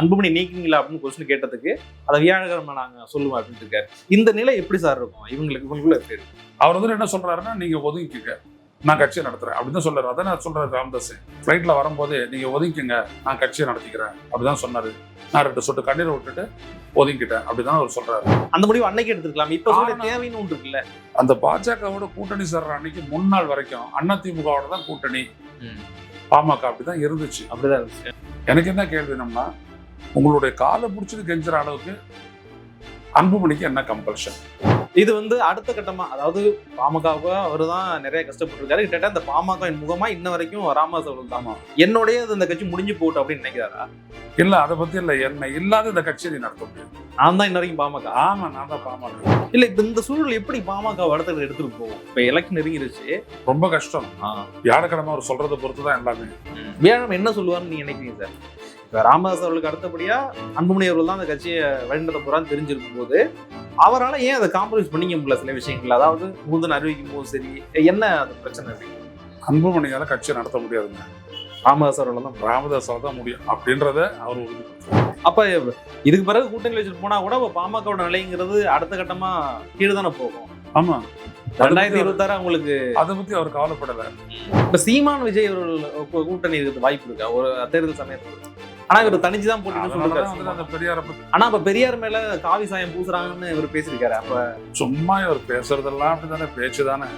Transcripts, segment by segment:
அன்புமணி நீக்கிங்களா அப்படின்னு கொஸ்டின் கேட்டதுக்கு அதை வியாழக்கிழமை நாங்க சொல்லுவோம் அப்படின்னு இருக்காரு. இந்த நிலை எப்படி சார் இருக்கும்? இவங்களுக்கு இவங்களுக்குள்ள எப்படி இருக்கும் அவர் வந்து என்ன சொல்றாருன்னா நீங்க ஒதுங்கிக்கங்க நான் கட்சியை நடத்துறேன் அப்படின்னு சொல்றாரு. அதான் நான் சொல்றாரு ராமதாஸ். ஃப்ளைட்ல வரும்போது நீங்க ஒதுங்கிக்கங்க நான் கட்சியை நடத்திக்கிறேன் அப்படிதான் சொன்னாரு. நான் ரெண்டு சொட்டு கண்ணீரை விட்டுட்டு ஒதுங்கிட்டேன் அப்படிதான் அவர் சொல்றாரு. அந்த முடிவு அன்னைக்கு எடுத்துருக்கலாம். இப்ப தேவைன்னு ஒன்று இருக்குல்ல. அந்த பாஜகவோட கூட்டணி சேர்ற அன்னைக்கு முன்னாள் வரைக்கும் அதிமுகவோட தான் கூட்டணி. பாமக அப்படிதான் இருந்துச்சு. அப்படிதான் இருந்துச்சு. எனக்கு என்ன கேள்வினோம்னா உங்களுடைய காலை பிடிச்சிட்டு கெஞ்சுற அளவுக்கு அன்புமணிக்கு என்ன கம்பல்ஷன் இது வந்து அடுத்த கட்டமா அதாவது பாமகவுக்கு அவர் தான் நிறைய கஷ்டப்பட்டிருக்காரு. கிட்டத்தட்ட அந்த பாமக முகமா இன்ன வரைக்கும் அவர்கள் தான். என்னுடைய இந்த கட்சி முடிஞ்சு போட்டு அப்படின்னு நினைக்கிறாரா? இல்ல அதை பத்தி இல்ல. என்ன இல்லாத இந்த கட்சியை நீ நடத்த முடியும் நான் தான் இன்ன வரைக்கும் பாமக. ஆமா நான் தான் பாமக. இல்ல இப்ப இந்த சூழல் எப்படி பாமக அடுத்த எடுத்துட்டு போகும்? இப்ப எலெக்ஷன் நெருங்கிருச்சு. ரொம்ப கஷ்டம். வியாழக்கிழமை அவர் சொல்றதை பொறுத்து தான் எல்லாமே. வியாழம் என்ன சொல்லுவாருன்னு நீங்க நினைக்கிறீங்க சார் இப்ப ராமதாஸ் அவர்களுக்கு அடுத்தபடியா அன்புமணி அவர்கள் தான் அந்த கட்சியை வழிநடத்த போறான்னு தெரிஞ்சிருக்கும் போது அவரால் ஏன் அதை காம்ப்ரமைஸ் பண்ணிக்க முடியல சில விஷயங்கள் அதாவது முந்தன் அறிவிக்கும் போது சரி என்ன அது பிரச்சனை இருக்கு அன்புமணியால கட்சியை நடத்த முடியாதுங்க. ராமதாஸ் அவர்கள் தான் ராமதாஸால தான் முடியும் அப்படின்றத அவர் உறுதிப்படுத்துறாரு அப்ப இதுக்கு பிறகு கூட்டணி வச்சுட்டு போனா கூட இப்ப பாமகவோட நிலைங்கிறது அடுத்த கட்டமா கீழே தானே போகும். ஆமா. ரெண்டாயிரத்தி இருபத்தாறு அவங்களுக்கு அதை பத்தி அவர் கவலைப்படல. இப்ப சீமான் விஜய் அவர்கள் கூட்டணி இருக்கிறது வாய்ப்பு இருக்கா? ஒரு தேர்தல் சமயத்துல. ஆனா இவர் தனிச்சு தான் போட்டு சொல்லிருக்காரு அந்த பெரியார ஆனா இப்ப பெரியார் மேல காவி சாயம் பூசுறாங்கன்னு இவர் பேசியிருக்காரு. அப்ப சும்மா இவர் பேசுறதெல்லாம் அப்படிதானே பேச்சு தானே?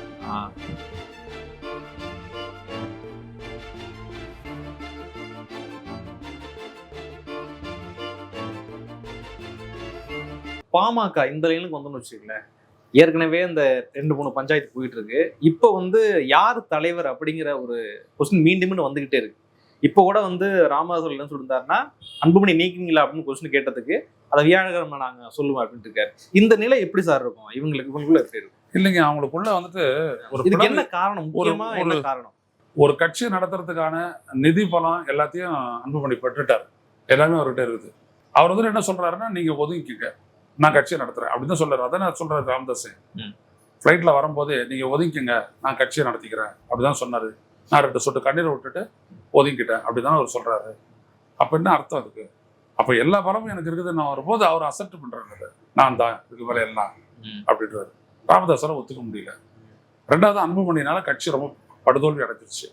பாமக இந்த லைனுக்கு வந்தோம்னு வச்சுக்கங்களேன். ஏற்கனவே இந்த ரெண்டு மூணு பஞ்சாயத்து போயிட்டு இருக்கு. இப்போ வந்து யார் தலைவர் அப்படிங்கிற ஒரு கொஸ்டின் மீண்டும் மீண்டும் வந்துகிட்டே இருக்கு. இப்போ கூட வந்து ராமதாஸ் என்ன சொல்லியிருந்தாருன்னா அன்புமணி நீக்கிங்களா அப்படின்னு கொஸ்டின் கேட்டதுக்கு அதை வியாழக்கிழமை நாங்க சொல்லுவோம் அப்படின்ட்டு இருக்காரு. இந்த நிலை எப்படி சார் இருக்கும்? இவங்களுக்கு இவங்களுக்குள்ள எப்படி இருக்கும்? இல்லைங்க அவங்களுக்குள்ள வந்துட்டு ஒரு இதுக்கு என்ன காரணம்? முக்கியமா என்ன காரணம்? ஒரு கட்சி நடத்துறதுக்கான நிதி பலம் எல்லாத்தையும் அன்புமணி பெற்றுட்டார். எல்லாமே அவர்கிட்ட இருக்குது. அவர் வந்து என்ன சொல்றாருன்னா நீங்க ஒதுங்கிக்கங்க. நான் கட்சியை நடத்துறேன். அப்படின்னு சொல்றாரு. அதான் நான் சொல்றாரு ராமதாஸ். ம். ஃப்ளைட்ல வரும்போது நீங்க ஒதுங்கிக்கங்க. நான் கட்சியை நடத்திக்கிறேன். அப்படிதான் சொன்னாரு. நான் ரெண்டு சொட்டு கண்ணீரை விட்டுட்டு ஒதுங்கிட்டேன். அப்படிதான் அவர் சொல்றாரு. அப்ப என்ன அர்த்தம் அதுக்கு? அப்ப எல்லா பலமும் எனக்கு இருக்குது. நான் வரும்போது அவர் அசெப்ட் பண்றாரு அதை. நான் தான் இதுக்கு மேல எல்லாம். அப்படின்றாரு. ராமதாஸால ஒத்துக்க முடியல. ரெண்டாவது அன்புமணினால கட்சி ரொம்ப படுதோல்வி அடைஞ்சிருச்சு.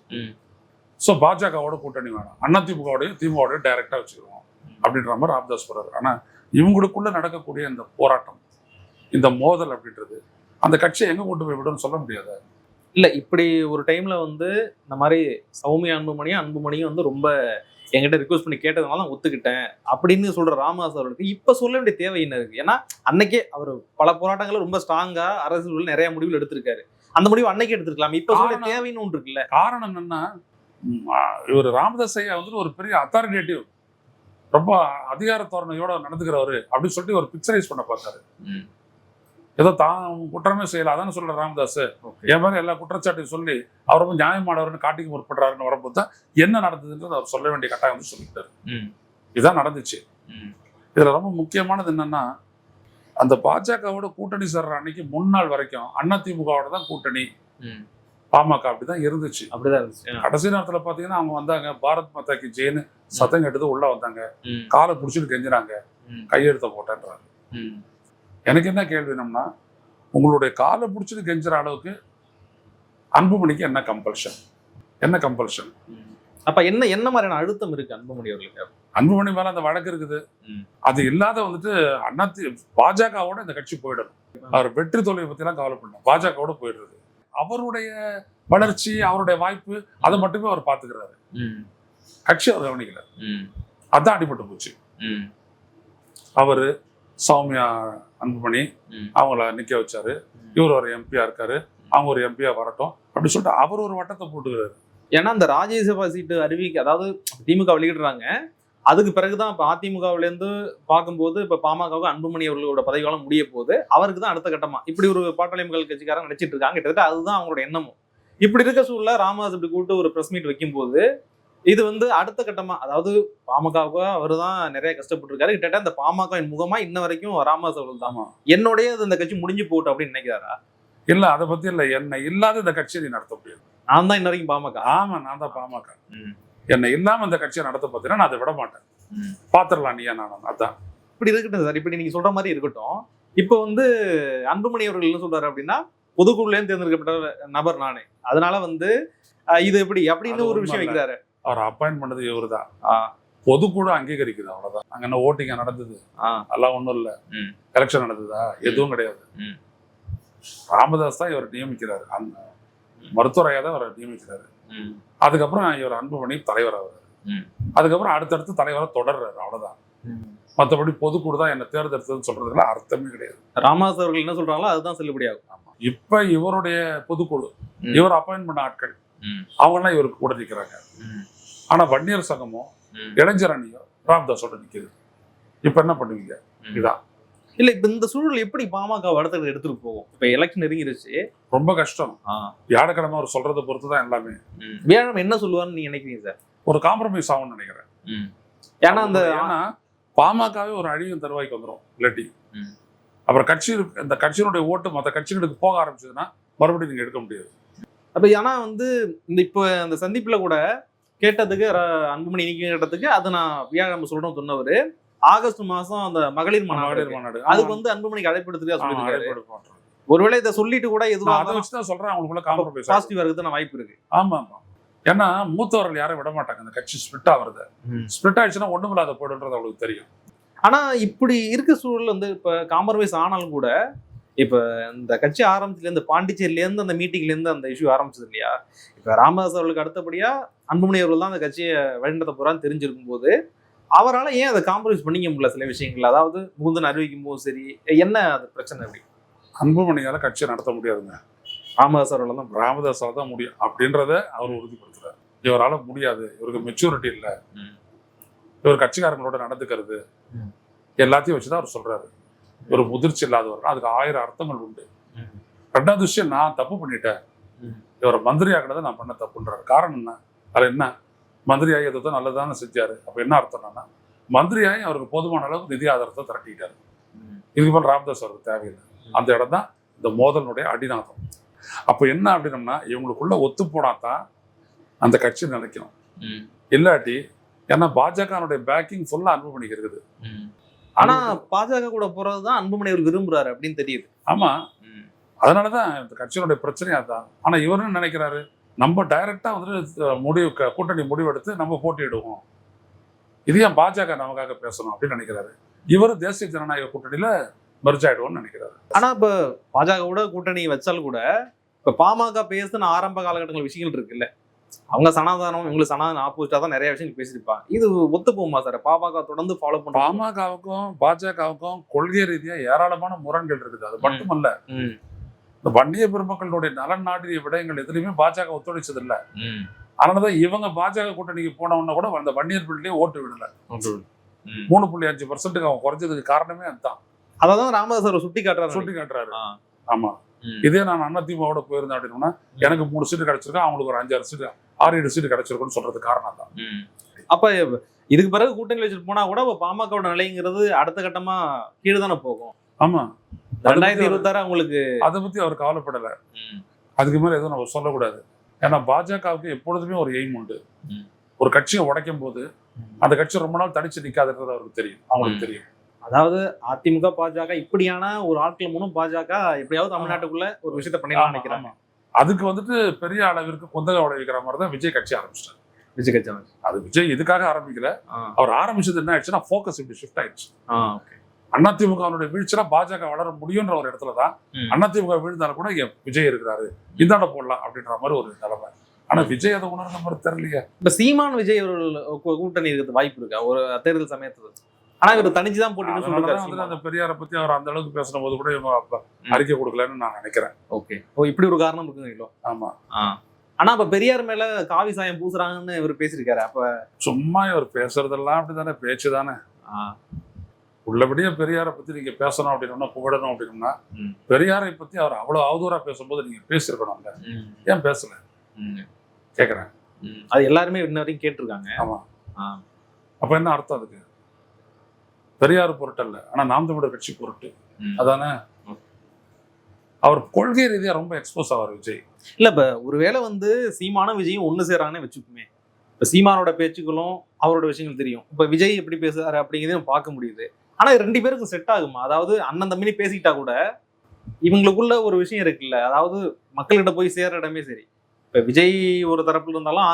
ஸோ பாஜகவோட கூட்டணி வேணாம். அதிமுகவோடையும் திமுகவோடையும் டைரக்டா வச்சுக்கிறோம். அப்படின்ற மாதிரி ராமதாஸ் போறாரு ஆனா இவங்களுக்குள்ள நடக்கக்கூடிய இந்த போராட்டம் இந்த மோதல் அப்படின்றது அந்த கட்சியை எங்க கொண்டு போய் விடும்னு சொல்ல முடியாது. இல்ல இப்படி ஒரு டைம்ல வந்து இந்த மாதிரி சௌமியா அன்புமணியும் அன்புமணியும் வந்து ரொம்ப என்கிட்ட ரிக்வஸ்ட் பண்ணி கேட்டதுனால தான் ஒத்துக்கிட்டேன் அப்படின்னு சொல்ற ராமதாஸ் அவர்களுக்கு இப்ப சொல்ல வேண்டிய தேவை என்ன இருக்கு? ஏன்னா அன்னைக்கே அவர் பல போராட்டங்களை ரொம்ப ஸ்ட்ராங்கா அரசியல் நிறைய முடிவுகள் எடுத்திருக்காரு. அந்த முடிவு அன்னைக்கே எடுத்திருக்கலாம். இப்ப சொல்ல தேவைன்னு ஒன்று இருக்குல்ல. காரணம் என்னன்னா இவர் ராமதாஸ் ஐயா வந்துட்டு ஒரு பெரிய அத்தாரிட்டேட்டிவ் ரொம்ப அதிகார தோரணையோட நடந்துக்கிறவரு அப்படின்னு சொல்லிட்டு ஒரு பிக்சரைஸ் பண்ண பார்த்தாரு. ஏதோ தான் குற்றமே செய்யல. அதானே சொல்ற ராமதாஸ் என் மாதிரி எல்லா குற்றச்சாட்டையும் சொல்லி அவர் ரொம்ப நியாயமானவர்னு காட்டிக்க முற்படுறாருன்னு வரும்போது தான் என்ன நடந்ததுன்றது அவர் சொல்ல வேண்டிய கட்டாயம் வந்து சொல்லிட்டாரு. இதுதான் நடந்துச்சு. இதுல ரொம்ப முக்கியமானது என்னன்னா அந்த பாஜகவோட கூட்டணி சேர்ற அன்னைக்கு முன்னாள் வரைக்கும் அதிமுகவோட தான் கூட்டணி. பாமக அப்படிதான் இருந்துச்சு. அப்படிதான் இருந்துச்சு. கடைசி நேரத்துல பாத்தீங்கன்னா அவங்க வந்தாங்க. பாரத் மாதா கி ஜெயின்னு சத்தம் எடுத்து உள்ள வந்தாங்க. காலை புடிச்சிட்டு கெஞ்சுறாங்க. ம். கையெழுத்த போட்டேன்றாங்க. எனக்கு என்ன கேள்வினோம்னா உங்களுடைய காலை பிடிச்சிட்டு கெஞ்சுற அளவுக்கு அன்புமணிக்கு என்ன கம்பல்ஷன் என்ன கம்பல்ஷன். அப்ப என்ன என்ன மாதிரியான அழுத்தம் இருக்கு அன்புமணி அவர்களுக்கு அன்புமணி மேல அந்த வழக்கு இருக்குது. அது இல்லாத வந்துட்டு அண்ணாத்தி பாஜகவோட இந்த கட்சி போயிடணும் அவர் வெற்றி தோல்வியை எல்லாம் கவலைப்படணும் பாஜகவோட போயிடுறது அவருடைய வளர்ச்சி அவருடைய வாய்ப்பு அதை மட்டுமே அவர் பாத்துக்கிறாரு. கட்சி அவர் கவனிக்கல. அதான் அடிபட்டு போச்சு. அவரு சௌமியா அன்புமணி. அவங்கள நிக்க வச்சாரு. இவர் ஒரு எம்பியா இருக்காரு. அவங்க ஒரு எம்பியா வரட்டும் அப்படி சொல்லிட்டு அவர் ஒரு வட்டத்தை போட்டுக்கிறாரு. ஏன்னா இந்த ராஜ்யசபா சீட்டு அறிவிக்க அதாவது திமுக வெளியிடுறாங்க. அதுக்கு பிறகுதான் இப்ப அதிமுகவுல இருந்து பார்க்கும்போது இப்ப பாமகவுக்கு அன்புமணி அவர்களோட பதவிக்காலம் முடிய போது அவருக்கு தான் அடுத்த கட்டமா. இப்படி ஒரு பாட்டாளி மக்கள் கட்சிக்காரங்க நினைச்சிட்டு இருக்காங்க. கிட்டத்தட்ட அதுதான் அவங்களோட எண்ணமும். இப்படி இருக்க சூழல ராமதாஸ் இப்படி கூப்பிட்டு ஒரு பிரஸ் மீட் வைக்கும்போது இது வந்து அடுத்த கட்டமா அதாவது பாமகவுக்கு அவர் தான் நிறைய கஷ்டப்பட்டிருக்காரு. கிட்டத்தட்ட அந்த பாமக முகமா இன்ன வரைக்கும் தான். ஆமா. என்னுடைய இந்த கட்சி முடிஞ்சு போட்டு அப்படின்னு நினைக்கிறாரா? இல்ல அதை பத்தி இல்ல. என்ன இல்லாத இந்த கட்சியை நீ நடத்த முடியாது. நான் தான் இன்ன வரைக்கும் பாமக. ஆமா நான் தான் பாமக. என்னை இல்லாம இந்த கட்சியை நடத்த பார்த்தீங்கன்னா நான் அதை விட மாட்டேன். பாத்திரலாம் நீயா நான் அதான். இப்படி இருக்கட்டும் சார். இப்படி நீங்க சொல்ற மாதிரி இருக்கட்டும். இப்போ வந்து அன்புமணி அவர்கள் என்ன சொல்றாரு அப்படின்னா பொதுக்குழுலேருந்து தேர்ந்தெடுக்கப்பட்ட நபர் நானே. அதனால வந்து இது எப்படி அப்படின்னு ஒரு விஷயம். வைக்கிறாரு. அவர் அப்பாயின்ட் பண்ணது இவருதான் ஆ. பொதுக்குழு அங்கீகரிக்குது அவ்வளவுதான் அங்க என்ன ஓட்டிங்க நடந்தது. அதெல்லாம் ஒண்ணும் இல்ல. எலெக்ஷன் நடந்ததா எதுவும் கிடையாது. ராமதாஸ் தான் இவர் நியமிக்கிறாரு அந்த மருத்துவரையா தான் இவரை நியமிக்கிறாரு. அதுக்கப்புறம் இவர் அன்புமணி தலைவர் ஆகுறாரு. அதுக்கப்புறம் அடுத்தடுத்து தலைவரை தொடர்றாரு அவ்வளவுதான் மற்றபடி பொதுக்குழு தான் என்ன தேர்ந்தெடுத்ததுன்னு சொல்றதுல அர்த்தமே கிடையாது ராமதாஸ் அவர்கள் என்ன சொல்றாங்களோ அதுதான் செல்லுபடியாகும் இப்ப இவருடைய பொதுக்குழு. இவர் அப்பாயின்ட் பண்ண ஆட்கள். அவங்கெல்லாம் இவருக்கு கூட நிக்கிறாங்க. ஆனா வன்னியர் சங்கமோ. இளைஞர் அணியோ ராமதாஸோட நிக்குது இப்ப என்ன பண்ணுவீங்க? இதான் இல்ல இப்ப இந்த சூழல் எப்படி பாமக வடத்தை எடுத்துட்டு போகும்? இப்ப எலெக்ஷன் நெருங்கிருச்சு. ரொம்ப கஷ்டம். வியாழக்கிழமை அவர் சொல்றதை பொறுத்து தான் எல்லாமே. வியாழம் என்ன சொல்லுவாருன்னு நீங்க நினைக்கிறீங்க சார்? ஒரு காம்ப்ரமைஸ் ஆகும்னு நினைக்கிறேன். ஏன்னா அந்த ஏன்னா பாமகவே ஒரு அழியும் தருவாய்க்கு வந்துடும் இல்லாட்டி. அப்புறம் கட்சி இந்த கட்சியினுடைய ஓட்டு மற்ற கட்சிகளுக்கு போக ஆரம்பிச்சதுன்னா மறுபடியும் நீங்க எடுக்க முடியாது. அப்ப ஆனா வந்து இந்த இப்போ அந்த சந்திப்புல கூட கேட்டதுக்கு அன்புமணி இன்னைக்கு கேட்டதுக்கு அது நான் வியாழம் சொல்றோம் சொன்னவரு. ஆகஸ்ட் மாசம் அந்த மகளிர் மாநாடு. மாநாடு. அதுக்கு வந்து அன்புமணிக்கு அழைப்படுத்துக்கா ஆமா, சொல்லியிருக்காரு. அழைப்பு பண்றாங்க. ஒருவேளை இதை சொல்லிட்டு கூட நான் அதை எதுவும் வச்சு தான் சொல்றேன் அவங்களுக்குள்ள காம்ப்ரமைஸ் பாசிட்டிவ் இருக்கிறது வாய்ப்பு இருக்கு. ஆமா ஆமா. ஏன்னா மூத்தவர்கள் யாரும் விட மாட்டாங்க அந்த கட்சி ஸ்பிளிட் ஆகுறது. ஸ்பிளிட் ஆயிடுச்சுன்னா ஒண்ணும் இல்லாத போயிடுன்றது அவங்களுக்கு தெரியும். ஆனா இப்படி இருக்க சூழல் வந்து இப்ப காம்ப்ரமைஸ் ஆனாலும் கூட இப்ப இந்த கட்சி ஆரம்பிச்சுல இருந்து பாண்டிச்சேரியில இருந்து அந்த மீட்டிங்ல இருந்து அந்த இஷ்யூ ஆரம்பிச்சது இல்லையா? இப்ப ராமதாஸ் அவர்களுக்கு அடுத்தபடியா அன்புமணி அவர்கள் தான் அந்த கட்சியை வழிநடத்த போறான்னு தெரிஞ்சிருக்கும் போது அவரால் ஏன் அதை காம்ப்ரமைஸ் பண்ணிக்க முடியல சில விஷயங்கள் அதாவது முகுந்தன் அறிவிக்கும் போது சரி என்ன அது பிரச்சனை அப்படி? அன்புமணியால கட்சியை நடத்த முடியாதுங்க. ராமதாஸ் அவர்கள் தான் ராமதாஸால தான் முடியும். அப்படின்றத அவர் உறுதிப்படுத்துறாரு. இவரால முடியாது. இவருக்கு மெச்சூரிட்டி இல்ல. இவர் கட்சிக்காரங்களோட நடந்துக்கிறது. எல்லாத்தையும் வச்சுதான் அவர் சொல்றாரு. இவர் முதிர்ச்சி இல்லாதவர் அதுக்கு ஆயிரம் அர்த்தங்கள் உண்டு. ரெண்டாவது விஷயம் நான் தப்பு பண்ணிட்டேன். இவரை மந்திரி நான் பண்ண தப்புன்றாரு. காரணம் என்ன? அது என்ன? மந்திரி ஆகி எதோ நல்லதானே செஞ்சாரு. அப்ப என்ன அர்த்தம்னா மந்திரியாகி அவருக்கு போதுமான அளவுக்கு நிதி ஆதாரத்தை திரட்டிட்டாரு. இதுக்கு மேல ராமதாஸ் அவருக்கு தேவையில்லை. அந்த இடம் தான் இந்த மோதலினுடைய அடிநாதம். அப்போ என்ன அப்படின்னம்னா இவங்களுக்குள்ள ஒத்து போனாதான் அந்த கட்சி நிலைக்கும் இல்லாட்டி ஏன்னா பாஜகனுடைய பேக்கிங் ஃபுல்லா அன்புமணிக்கு இருக்குது. ஆனா பாஜக கூட போறதுதான் அன்புமணி அவர் விரும்புறாரு அப்படின்னு தெரியுது. ஆமா. அதனாலதான் இந்த கட்சியினுடைய பிரச்சனையா தான் ஆனா இவர் என்ன நினைக்கிறாரு? நம்ம டைரக்டா வந்துட்டு முடிவு கூட்டணி முடிவெடுத்து நம்ம போட்டியிடுவோம். இது ஏன் பாஜக நமக்காக பேசணும் அப்படின்னு நினைக்கிறாரு. இவர் தேசிய ஜனநாயக கூட்டணியில மெர்ஜ் ஆயிடுவோம்னு நினைக்கிறாரு. ஆனா இப்ப பாஜகவோட கூட்டணி வச்சாலும் கூட இப்ப பாமக பேசுன ஆரம்ப காலகட்டங்கள் விஷயங்கள் இருக்குல்ல. அவங்க சனாதானம் இவங்களுக்கு சனாதனம் ஆப்போசிட்டா தான் நிறைய விஷயங்கள் பேசியிருப்பாங்க இது ஒத்து போகுமா சார் பாமக தொடர்ந்து ஃபாலோ பண்ணுவாங்க பாமகவுக்கும் பாஜகவுக்கும் கொள்கை ரீதியா ஏராளமான முரண்கள் இருக்குது. அது மட்டுமல்ல இந்த வன்னிய பெருமக்களுடைய நலன் நாடிய விடயங்கள் எதுலையுமே பாஜக ஒத்துழைச்சது இல்ல அதனாலதான் இவங்க பாஜக கூட்டணிக்கு போனவன கூட அந்த வன்னியர் பிள்ளையே ஓட்டு விடல. மூணு புள்ளி அஞ்சு பர்சன்ட்டுக்கு அவன் குறைஞ்சதுக்கு காரணமே அதுதான். அதான் ராமதாஸ் சுட்டி காட்டுறாரு சுட்டி காட்டுறாரு. ஆமா. இதே நான் அதிமுகவோட போயிருந்தேன் அப்படின்னா எனக்கு மூணு சீட்டு கிடைச்சிருக்கா அவங்களுக்கு ஒரு அஞ்சாறு சீட்டு ஆறு ஏழு சீட்டு கிடைச்சிருக்குன்னு சொல்றது காரணம் தான் அப்ப இதுக்கு பிறகு கூட்டணி வச்சுட்டு போனா கூட பாமகவோட நிலைங்கிறது அடுத்த கட்டமா கீழே தானே போகும். ஆமா. ரெண்டாயிரத்தி இருபத்தாறு அவங்களுக்கு அதை பத்தி அவர் கவலைப்படல. அதுக்கு மேல எதுவும் நம்ம சொல்லக்கூடாது. ஏன்னா பாஜகவுக்கு எப்பொழுதுமே ஒரு எய்ம் உண்டு. ஒரு கட்சியை உடைக்கும் போது அந்த கட்சி ரொம்ப நாள் தனிச்சு நிக்காதுன்றது அவருக்கு தெரியும். அவங்களுக்கு. தெரியும். அதாவது அதிமுக பாஜக இப்படியான ஒரு ஆட்கள் மூலம் பாஜக எப்படியாவது தமிழ்நாட்டுக்குள்ள ஒரு விஷயத்த பண்ணிடலாம் நினைக்கிறாங்க. அதுக்கு வந்துட்டு பெரிய அளவிற்கு குந்தக விளைவிக்கிற மாதிரி தான் விஜய் கட்சி ஆரம்பிச்சிட்டாரு. விஜய் கட்சி அது விஜய் இதுக்காக ஆரம்பிக்கல? அவர் ஆரம்பிச்சது என்ன ஆயிடுச்சுன்னா ஃபோக்கஸ் இப்படி ஷிஃப்ட் ஆயிடுச்சு. அதிமுகவுடைய வீழ்ச்சினா பாஜக வளர முடியுன்ற ஒரு இடத்துல தான் ம். அதிமுக வீழ்ந்தாலும் கூட விஜய் இருக்கிறாரு. இந்தாண்ட போடலாம் அப்படின்ற மாதிரி ஒரு நிலைமை. ஆனா விஜய் அதை உணர்ந்த மாதிரி தெரியலையே. இப்ப சீமான் விஜய் அவர்கள் கூட்டணி இருக்கிறது வாய்ப்பு இருக்கா? ஒரு தேர்தல் சமயத்துல. ஆனா இவர் தனிச்சு தான் வந்துட்டு சொல்லிருக்காரு அந்த பெரியாரை பத்தி அவர் அந்த அளவுக்கு பேசின போது கூட இவங்க அறிக்கை கொடுக்கலன்னு நான் நினைக்கிறேன். ஓகே. ஓ இப்படி ஒரு காரணம் இருக்குங்களோ ஆமா. ஆனா அப்ப பெரியார் மேல காவி சாயம் பூசுறாங்கன்னு இவர் பேசியிருக்காரு அப்ப சும்மா இவர் பேசுறதெல்லாம் அப்படிதானே பேச்சு தானே. உள்ளபடியே பெரியாரை பத்தி நீங்க பேசணும் அப்படின்னா புகழணும் அப்படின்னா. பெரியாரை பத்தி அவர் அவ்வளவு அவதூறா பேசும்போது நீங்க பேசியிருக்கணும்ல ஏன் பேசல? கேக்குறேன். அது எல்லாருமே இன்ன வரைக்கும் கேட்டிருக்காங்க. ஆமா. அப்ப என்ன அர்த்தம் அதுக்கு? பெரியார் பொருட்டல்ல ஆனா நாம் தமிழர் கட்சி பொருட்டு. அதானே? அவர் கொள்கை ரீதியா ரொம்ப எக்ஸ்போஸ் ஆவார் விஜய். இல்ல இப்ப ஒருவேளை வந்து சீமானும் விஜயும் ஒண்ணு சேராங்கன்னு வச்சுக்குமே. இப்ப சீமானோட பேச்சுக்களும் அவரோட விஷயங்கள் தெரியும். இப்ப விஜய் எப்படி பேசுறாரு அப்படிங்கிறதையும் பார்க்க முடியுது. ஆனா இது ரெண்டு பேருக்கும் செட் ஆகுமா? அதாவது அண்ணன் தம்பினி பேசிக்கிட்டா கூட இவங்களுக்குள்ள ஒரு விஷயம் இருக்குல்ல. அதாவது மக்கள்கிட்ட போய் சேர்ற இடமே சரி. இப்ப விஜய் ஒரு தரப்புல இருந்தாலும்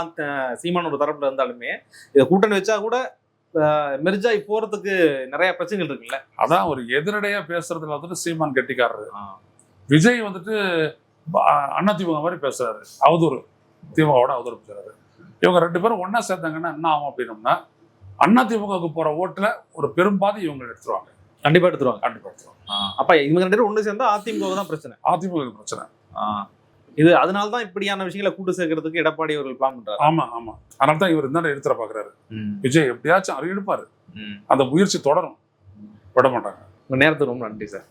சீமான் ஒரு தரப்புல இருந்தாலுமே இதை கூட்டணி வச்சா கூட மெர்ஜாய் போறதுக்கு நிறைய பிரச்சனைகள் இருக்குல்ல? அதான் ஒரு எதிரடையா பேசுறதுல வந்துட்டு சீமான் கெட்டிக்காரரு. விஜய் வந்துட்டு அண்ணா திமுக மாதிரி பேசுறாரு. அவதூறு. திமுகவோட அவதூறு பேசுறாரு. இவங்க ரெண்டு பேரும் ஒண்ணா சேர்ந்தாங்கன்னா என்ன ஆகும் அப்படின்னோம்னா அண்ணா திமுகவுக்கு போற ஓட்டுல ஒரு பெரும்பாதி இவங்க எடுத்துருவாங்க. கண்டிப்பா எடுத்துருவாங்க. கண்டிப்பா எடுத்துருவாங்க. அப்ப இவங்க ரெண்டு பேரும் ஒண்ணு சேர்ந்தா அதிமுக தான் பிரச்சனை. அதிமுக பிரச்சனை. இது அதனால தான் இப்படியான விஷயங்களை கூட்டு சேர்க்கறதுக்கு எடப்பாடி அவர்கள் பிளான் பண்றாரு. ஆமா ஆமா. அதனால தான் இவர் இந்த எடுத்துட பாக்குறாரு. விஜய் எப்படியாச்சும் அவர் எடுப்பாரு அந்த முயற்சி தொடரும். விட மாட்டாங்க. உங்க நேரத்துக்கு ரொம்ப நன்றி சார்.